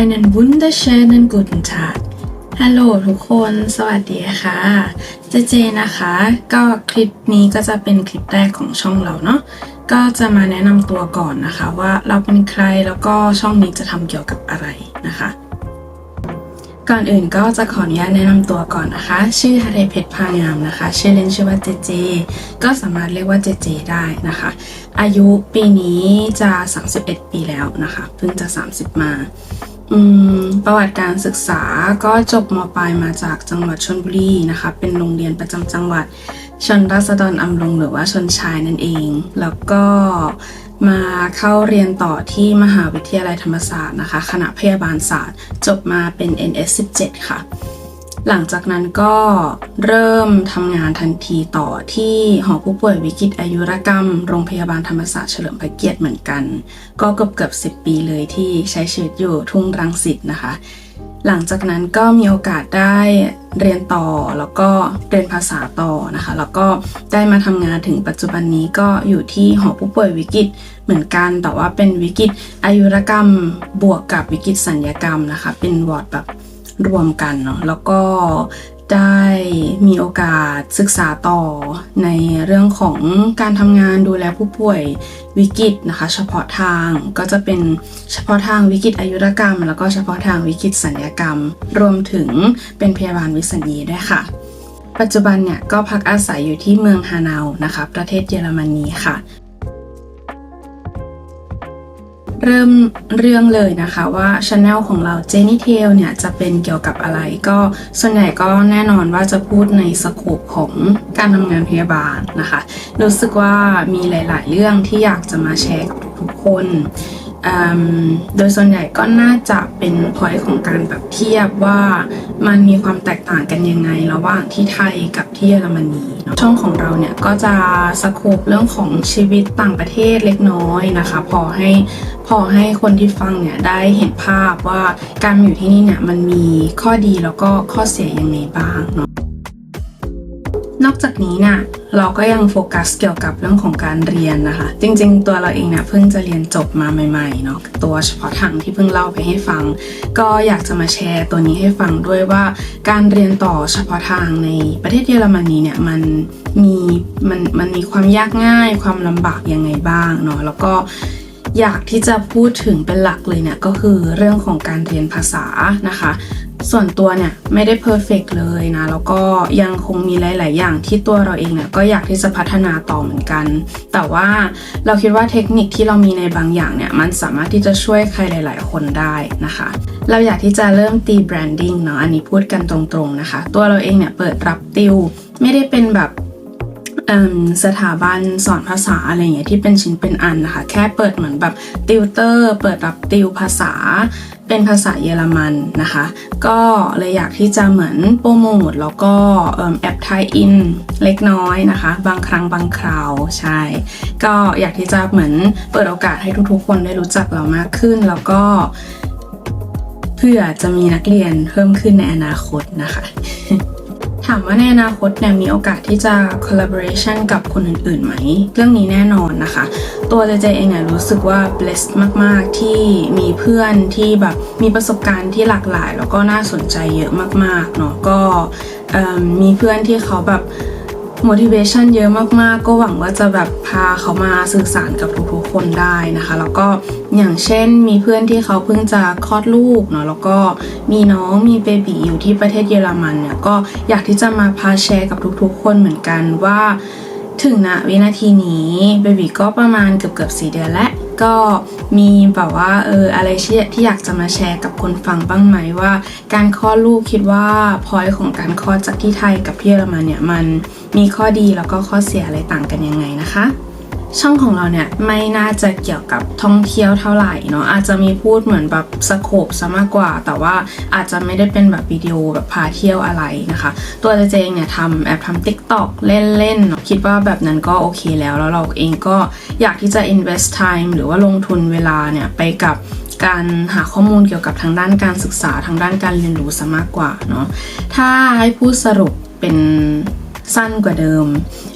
Einen wunderschönen guten Tag ฮัลโหลทุกคน สวัสดีค่ะ เจเจนะคะ ก็คลิปนี้ก็จะเป็นคลิปแรกของช่องเราเนาะ ก็จะมาแนะนำตัวก่อนนะคะว่าเราเป็นใครแล้วก็ช่องนี้จะทำเกี่ยวกับอะไรนะคะ ก่อนอื่นก็จะขออนุญาตแนะนำตัวก่อนนะคะ ชื่อฮาเรเพชรพางามนะคะ ชื่อเล่นชื่อว่าเจเจ ก็สามารถเรียกว่าเจเจได้นะคะ อายุปีนี้จะ 31 ปีแล้วนะคะ เพิ่งจะ 30 มาอืม ประวัติการศึกษาก็จบมปลายมาจากจังหวัดชนบุรีนะคะ เป็นโรงเรียนประจำจังหวัดชนราษฎรอำรงหรือว่าชนชายนั่นเอง แล้วก็มาเข้าเรียนต่อที่มหาวิทยาลัยธรรมศาสตร์นะคะ คณะพยาบาลศาสตร์ จบมาเป็น NS 17 ค่ะ หลังจากนั้นก็เริ่มทำงานทันทีต่อที่หอผู้ป่วยวิกฤตอายุรกรรม โรงพยาบาลธรรมศาสตร์เฉลิมพระเกียรติเหมือนกัน ก็เกือบเกือบสิปีเลยที่ใช้ชีวิตอยู่ทุ่งรังสิตนะคะ หลังจากนั้นก็มีโอกาสได้เรียนต่อแล้วก็เรียนภาษาต่อนะคะ แล้วก็ได้มาทำงานถึงปัจจุบันนี้ก็อยู่ที่หอผู้ป่วยวิกฤตเหมือนกัน แต่ว่าเป็นวิกฤตอายุรกรรมบวกกับวิกฤตสัญญกรรมนะคะ เป็นวอร์ดแบบ รวมกันเนาะแล้วก็ได้มีโอกาสศึกษาต่อในเรื่องของการทำงานดูแลผู้ป่วยวิกฤตนะคะ เฉพาะทางก็จะเป็นเฉพาะทางวิกฤตอายุรกรรม แล้วก็เฉพาะทางวิกฤตสัญญกรรม รวมถึงเป็นพยาบาลวิสัญญีด้วยค่ะ ปัจจุบันเนี่ยก็พักอาศัยอยู่ที่เมืองฮานาวนะคะ ประเทศเยอรมนีค่ะ เริ่มเรื่องเลยนะคะว่าช anel ของเรา Jenny t a l เนี่ยจะเป็นเกี่ยวกับอะไรก็ส่วนใหญ่ก็แน่นอนว่าจะพูดในสโคปของการทำงานพยาบาลนะคะ รู้สึกว่ามีหลาย ๆ เรื่องที่อยากจะมาแชร์กับทุกคน โดยส่วนใหญ่ก็น่าจะเป็นพอยต์ของการแบบเทียบว่ามันมีความแตกต่างกันยังไง ระหว่างที่ไทยกับที่เยอรมนีช่องของเราเนี่ยก็จะสโคปเรื่องของชีวิตต่างประเทศเล็กน้อยนะคะ พอให้พอให้คนที่ฟังเนี่ยได้เห็นภาพว่าการอยู่ที่นี่เนี่ยมันมีข้อดีแล้วก็ข้อเสียยังไงบ้างเนาะ นอกจากนี้เนี่ยเราก็ยังโฟกัสเกี่ยวกับเรื่องของการเรียนนะคะ จริงๆ ตัวเราเองเนี่ยเพิ่งจะเรียนจบมาใหม่ๆเนาะตัวเฉพาะทางที่เพิ่งเล่าไปให้ฟัง ก็อยากจะมาแชร์ตัวนี้ให้ฟังด้วยว่า การเรียนต่อเฉพาะทางในประเทศเยอรมนีเนี่ยมันมีมันมันมีความยากง่ายความลำบากยังไงบ้างเนาะแล้วก็อยากที่จะพูดถึงเป็นหลักเลยเนี่ยก็คือเรื่องของการเรียนภาษานะคะ ส่วนตัวเนี่ยไม่ได้เพอร์เฟกเลยนะ แล้วก็ยังคงมีหลาย ๆ อย่างที่ตัวเราเองเนี่ยก็อยากที่จะพัฒนาต่อเหมือนกัน แต่ว่าเราคิดว่าเทคนิคที่เรามีในบางอย่างเนี่ยมันสามารถที่จะช่วยใครหลาย ๆ คนได้นะคะ เราอยากที่จะเริ่มตีแบรนดิ้งเนาะอันนี้พูดกันตรง ๆ นะคะ ตัวเราเองเนี่ยเปิดรับติว ไม่ได้เป็นแบบสถาบันสอนภาษาอะไรอย่างเงี้ยที่เป็นชิ้นเป็นอันนะคะ แค่เปิดเหมือนแบบติวเตอร์ เปิดรับติวภาษา เป็นภาษาเยอรมันนะคะ ก็เลยอยากที่จะเหมือนโปรโมทแล้วก็แอปไทยอินเล็กน้อยนะคะ บางครั้งบางคราวใช่ ก็อยากที่จะเหมือนเปิดโอกาสให้ทุกๆ คนได้รู้จักเรามากขึ้น แล้วก็ เพื่อจะมีนักเรียนเพิ่มขึ้นในอนาคตนะคะ ถามว่าในอนาคตเนี่ยมีโอกาสที่จะ collaboration กับคนอื่นๆไหม เรื่องนี้แน่นอนนะคะ ตัวเจเจเองเนี่ยรู้สึกว่า blessed มากๆที่มีเพื่อนที่แบบมีประสบการณ์ที่หลากหลาย แล้วก็น่าสนใจเยอะมากๆเนาะก็มีเพื่อนที่เขาแบบ motivation เยอะมากๆ ก็หวังว่าจะแบบพาเขามาสื่อสารกับทุกๆ คนได้นะคะ แล้วก็อย่างเช่นมีเพื่อนที่เขาเพิ่งจะคลอดลูกเนาะแล้วก็มีน้องมีเบบีอยู่ที่ประเทศเยอรมันเนี่ยก็อยากที่จะมาพาแชร์กับทุกๆ คนเหมือนกันว่า ถึงณวินาทีนี้เบบีก็ประมาณเกือบเกือบสี่เดือนแล้ว ก็มีแบบว่าเอออะไรที่ที่อยากจะมาแชร์กับคนฟังบ้างไหมว่า การคลอดลูกคิดว่าพอยของการคลอดจากที่ไทยกับที่เยอรมันเนี่ยมันมีข้อดีแล้วก็ข้อเสียอะไรต่างกันยังไงนะคะ ช่องของเราเนี่ยไม่น่าจะเกี่ยวกับท่องเที่ยวเท่าไหร่เนาะอาจจะมีพูดเหมือนแบบสโคปซะมากกว่า แต่ว่าอาจจะไม่ได้เป็นแบบวิดีโอแบบพาเที่ยวอะไรนะคะ ตัวเจเจเองเนี่ยทำแอบทำ TikTok เล่นๆเนาะคิดว่าแบบนั้นก็โอเคแล้ว แล้วเราเองก็อยากที่จะ invest time หรือว่าลงทุนเวลาเนี่ยไปกับการหาข้อมูลเกี่ยวกับทางด้านการศึกษาทางด้านการเรียนรู้ซะมากกว่าเนาะถ้าให้พูดสรุปเป็น สั้นกว่าเดิม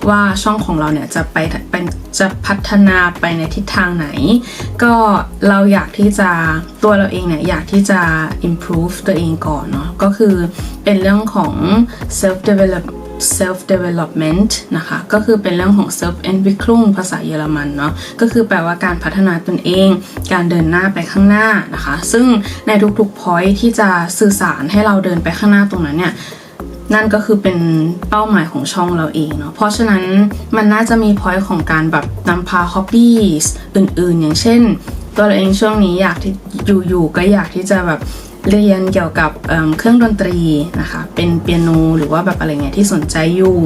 ว่าช่องของเราเนี่ยจะไปเป็นจะพัฒนาไปในทิศทางไหน ก็เราอยากที่จะตัวเราเองเนี่ยอยากที่จะ improve ตัวเองก่อนเนาะก็คือเป็นเรื่องของ self develop self development นะคะ ก็คือเป็นเรื่องของ self entwicklung ภาษาเยอรมันเนาะ ก็คือแปลว่าการพัฒนาตนเอง การเดินหน้าไปข้างหน้านะคะ ซึ่งในทุกๆ point ที่จะสื่อสารให้เราเดินไปข้างหน้าตรงนั้นเนี่ย นั่นก็คือเป็นเป้าหมายของช่องเราเองเนาะเพราะฉะนั้นมันน่าจะมีพอยต์ของการแบบนำพา hobbies อื่นๆ อย่างเช่น ตัวเราเองช่วงนี้อยากที่อยู่ๆก็อยากที่จะแบบเรียนเกี่ยวกับเเครื่องดนตรีนะคะ เป็นเปียโนหรือว่าแบบอะไรเงี้ยที่สนใจอยู่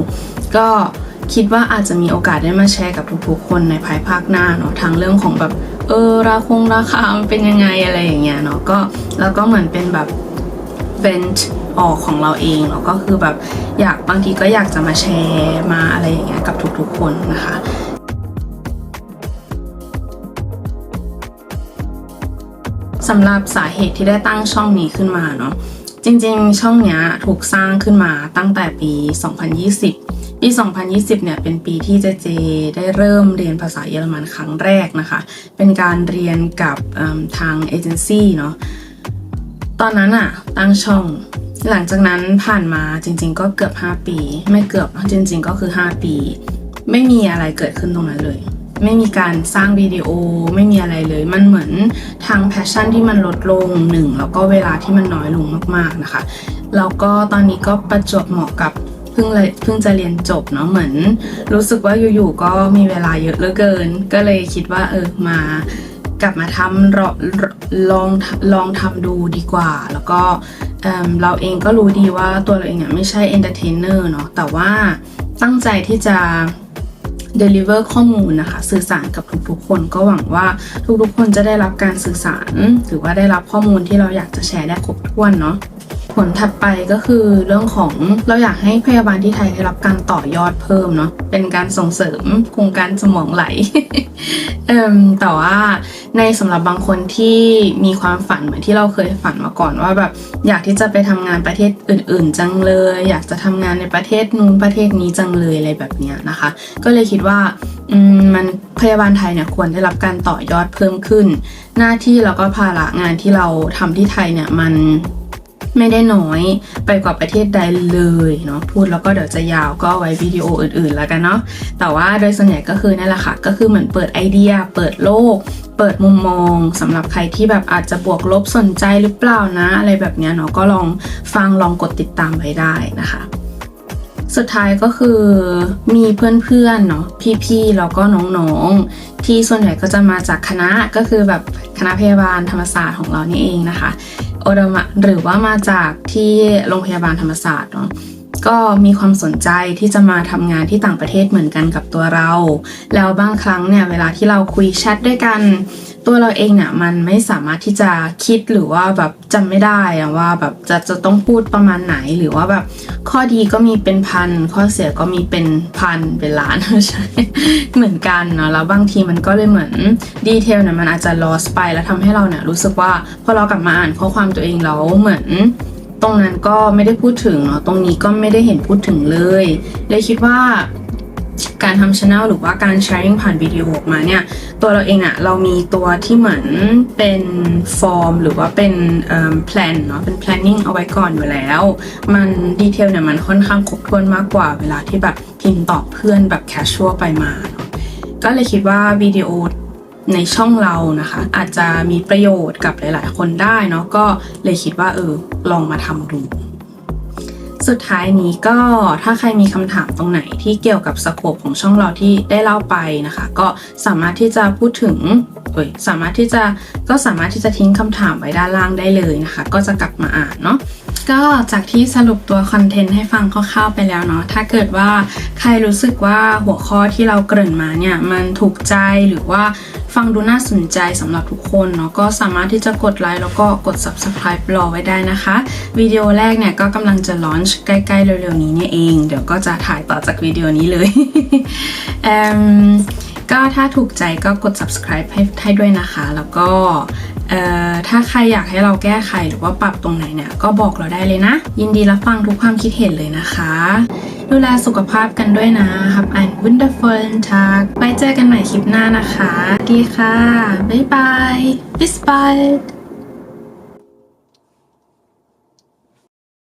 ก็คิดว่าอาจจะมีโอกาสได้มาแชร์กับทุกๆคนในภายภาคหน้าเนาะทางเรื่องของแบบเออราคงราคามันเป็นยังไงอะไรอย่างเงี้ยเนาะก็แล้วก็เหมือนเป็นแบบ vent ออกของเราเองแล้วก็คือแบบอยากบางทีก็อยากจะมาแชร์มาอะไรอย่างเงี้ยกับทุกๆคนนะคะสำหรับสาเหตุที่ได้ตั้งช่องนี้ขึ้นมาเนาะจริงๆ ช่องเนี้ยถูกสร้างขึ้นมาตั้งแต่ปี 2020 ปี 2020 เนี่ยเป็นปีที่เจเจได้เริ่มเรียนภาษาเยอรมันครั้งแรกนะคะ เป็นการเรียนกับทางเอเจนซี่เนาะตอนนั้นอะตั้งช่อง หลังจากนั้นผ่านมาจริง ๆ ก็เกือบ 5 ปี ไม่เกือบจริง ๆ ก็คือ 5 ปี ไม่มีอะไรเกิดขึ้นตรงนั้นเลย ไม่มีการสร้างวิดีโอไม่มีอะไรเลย มันเหมือนทางแพชชั่นที่มันลดลงหนึ่งแล้วก็เวลาที่มันน้อยลงมากๆนะคะ แล้วก็ตอนนี้ก็ประจวบเหมาะกับเพิ่งเลยเพิ่งจะเรียนจบเนาะเหมือน รู้สึกว่าอยู่ๆก็มีเวลาเยอะเหลือเกิน ก็เลยคิดว่าเออมา กลับมาทำลองลองลองทำดูดีกว่า แล้วก็เเราเองก็รู้ดีว่าตัวเราเองเนี่ยไม่ใช่เอนเตอร์เทนเนอร์เนาะแต่ว่าตั้งใจที่จะ deliver ข้อมูลนะคะ สื่อสารกับทุกๆคนก็หวังว่าทุกๆคนจะได้รับการสื่อสาร หรือว่าได้รับข้อมูลที่เราอยากจะแชร์ได้ครบถ้วนเนาะ ผลถัดไปก็คือเรื่องของเราอยากให้พยาบาลที่ไทยได้รับการต่อยอดเพิ่มเนาะเป็นการส่งเสริมโครงการสมองไหลแต่ว่าในสำหรับบางคนที่มีความฝันเหมือนที่เราเคยฝันมาก่อนว่าแบบอยากที่จะไปทำงานประเทศอื่น ๆ จังเลย อยากจะทำงานในประเทศนู้นประเทศนี้จังเลยอะไรแบบนี้นะคะ ก็เลยคิดว่ามันพยาบาลไทยเนี่ยควรได้รับการต่อยอดเพิ่มขึ้น หน้าที่แล้วก็ภาระงานที่เราทำที่ไทยเนี่ยมัน ไม่ได้น้อยไปกว่าประเทศใดเลยเนาะพูดแล้วก็เดี๋ยวจะยาวก็ไว้วิดีโออื่นๆแล้วกันเนาะแต่ว่าโดยส่วนใหญ่ก็คือนั่นแหละค่ะ ก็คือเหมือนเปิดไอเดีย เปิดโลก เปิดมุมมองสำหรับใครที่แบบอาจจะบวกลบสนใจหรือเปล่านะ อะไรแบบเนี้ยเนาะก็ลองฟังลองกดติดตามไว้ได้นะคะสุดท้ายก็คือมีเพื่อนๆเนาะพี่ๆแล้วก็น้องๆ ที่ส่วนใหญ่ก็จะมาจากคณะก็คือแบบคณะพยาบาลธรรมศาสตร์ของเรานี่เองนะคะ โอดมะหรือว่ามาจากที่โรงพยาบาลธรรมศาสตร์เนาะ ก็มีความสนใจที่จะมาทำงานที่ต่างประเทศเหมือนกันกับตัวเรา แล้วบางครั้งเนี่ยเวลาที่เราคุยแชทด้วยกัน ตัวเราเองเนี่ยมันไม่สามารถที่จะคิดหรือว่าแบบจำไม่ได้ว่าแบบจะจะต้องพูดประมาณไหนหรือว่าแบบข้อดีก็มีเป็นพัน ข้อเสียก็มีเป็นพันเป็นล้านใช่เหมือนกันเนาะแล้วบางทีมันก็เลยเหมือนดีเทลเนี่ยมันอาจจะ lost ไปแล้วทำให้เราเนี่ยรู้สึกว่าพอเรากลับมาอ่านข้อความตัวเองแล้วเหมือน รงนั้นก็ไม่ได้พูดถึงเนาะตรงนี้ก็ไม่ได้เห็นพูดถึงเลยเลยคิดว่าการทำช anel หรือว่าการ sharing ผ่านวิดีโอออกมาเนี่ย ตัวเราเองอะเรามีตัวที่เหมือนเป็นฟอร์มหรือว่าเป็นแพลนเนาะเป็น planning เอาไว้ก่อนอยู่แล้ว มันดีเทลเนี่ยมันค่อนข้างครบถ้วนมากกว่าเวลาที่แบบพิมพ์ตอบเพื่อนแบบ casual ไปมาเนาะก็เลยคิดว่าวิดีโอ ในช่องเรานะคะ อาจจะมีประโยชน์กับหลายๆ คนได้เนาะก็เลยคิดว่าเออลองมาทำดูสุดท้ายนี้ก็ถ้าใครมีคำถามตรงไหนที่เกี่ยวกับสโคปของช่องเราที่ได้เล่าไปนะคะ ก็สามารถที่จะพูดถึงเอ้ยสามารถที่จะก็สามารถที่จะทิ้งคำถามไว้ด้านล่างได้เลยนะคะ ก็จะกลับมาอ่านเนาะ ก็จากที่สรุปตัวคอนเทนต์ให้ฟังคร่าวๆไปแล้วเนาะ ถ้าเกิดว่าใครรู้สึกว่าหัวข้อที่เราเกริ่นมาเนี่ยมันถูกใจหรือว่าฟังดูน่าสนใจสำหรับทุกคนเนาะก็สามารถที่จะกดไลค์แล้วก็กด subscribe รอไว้ได้นะคะ วิดีโอแรกเนี่ยก็กำลังจะลอนช์ใกล้ๆเร็วๆนี้เนี่ยเอง เดี๋ยวก็จะถ่ายต่อจากวิดีโอนี้เลยก็ถ้าถูกใจก็กด subscribe ให้ให้ด้วยนะคะ แล้วก็ ถ้าใครอยากให้เราแก้ไขหรือว่าปรับตรงไหนเนี่ยก็บอกเราได้เลยนะ ยินดีรับฟังทุกความคิดเห็นเลยนะคะ ดูแลสุขภาพกันด้วยนะครับ I'm wonderful ทักไว้เจอกันใหม่คลิปหน้านะคะ ดีค่ะ บ๊ายบายบิ๊ bald